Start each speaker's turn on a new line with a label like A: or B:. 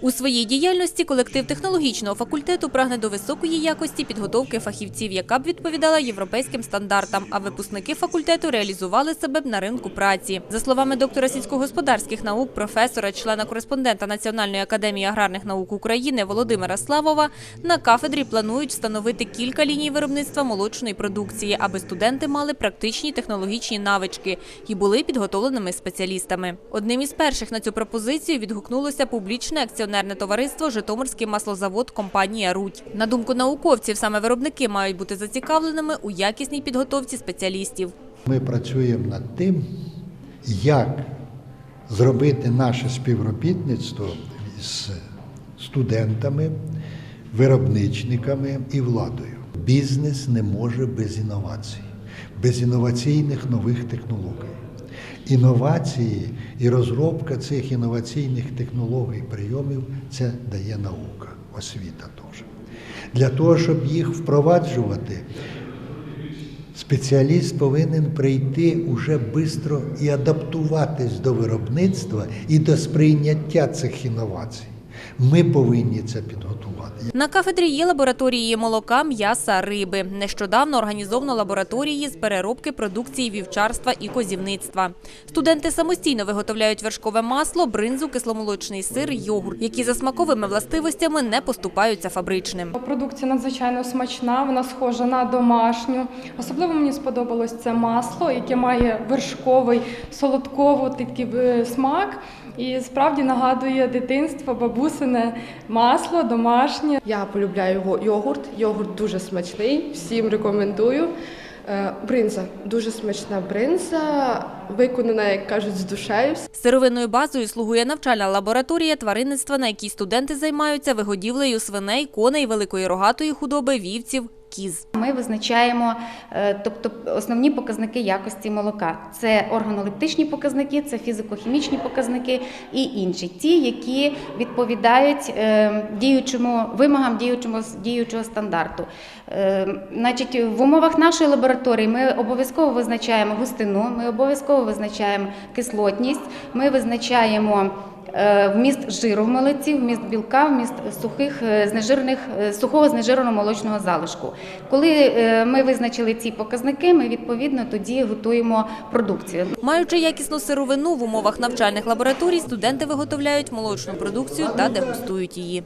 A: У своїй діяльності колектив технологічного факультету прагне до високої якості підготовки фахівців, яка б відповідала європейським стандартам. А випускники факультету реалізували себе б на ринку праці. За словами доктора сільськогосподарських наук, професора, члена кореспондента Національної академії аграрних наук України Володимира Славова, на кафедрі планують встановити кілька ліній виробництва молочної продукції, аби студенти мали практичні технологічні навички і були підготовленими спеціалістами. Одним із перших на цю пропозицію відгукнулося публічне акціонерне товариство Житомирський маслозавод компанія Рудь. На думку науковців, саме виробники мають бути зацікавленими у якісній підготовці спеціалістів.
B: Ми працюємо над тим, як зробити наше співробітництво з студентами, виробничниками і владою. Бізнес не може без інновацій, без інноваційних нових технологій. Інновації і розробка цих інноваційних технологій, прийомів це дає наука, освіта теж. Для того, щоб їх впроваджувати, Спеціаліст повинен прийти уже швидко і адаптуватись до виробництва і до сприйняття цих інновацій. Ми повинні це підготувати.
A: На кафедрі є лабораторії молока, м'яса, риби. Нещодавно організовано лабораторії з переробки продукції вівчарства і козівництва. Студенти самостійно виготовляють вершкове масло, бринзу, кисломолочний сир, йогурт, які за смаковими властивостями не поступаються фабричним.
C: Продукція надзвичайно смачна, вона схожа на домашню. Особливо мені сподобалось це масло, яке має вершковий, солодковий такий е, смак. І справді нагадує дитинство, бабусине масло, домашнє.
D: Я полюбляю його йогурт. Йогурт дуже смачний, всім рекомендую. Е, Бринза дуже смачна бринза, виконана, як кажуть, з душею.
A: Сировинною базою слугує навчальна лабораторія тваринництва, на якій студенти займаються вигодівлею свиней, коней, великої рогатої худоби, вівців, кіз.
E: Ми визначаємо е, тобто основні показники якості молока. Це органолептичні показники, це фізико-хімічні показники і інші, ті, які відповідають е, діючому вимогам діючому діючого стандарту. Е, Значить, в умовах нашої лабораторії ми обов'язково визначаємо густину, ми обов'язково визначаємо кислотність, ми визначаємо. Е, Вміст жиру в молоці, вміст білка, вміст сухих знежирних знежирених е, сухого знежиреного молочного залишку. Коли е, ми визначили ці показники, ми відповідно тоді готуємо продукцію.
A: Маючи якісну сировину в умовах навчальних лабораторій, студенти виготовляють молочну продукцію та дегустують її.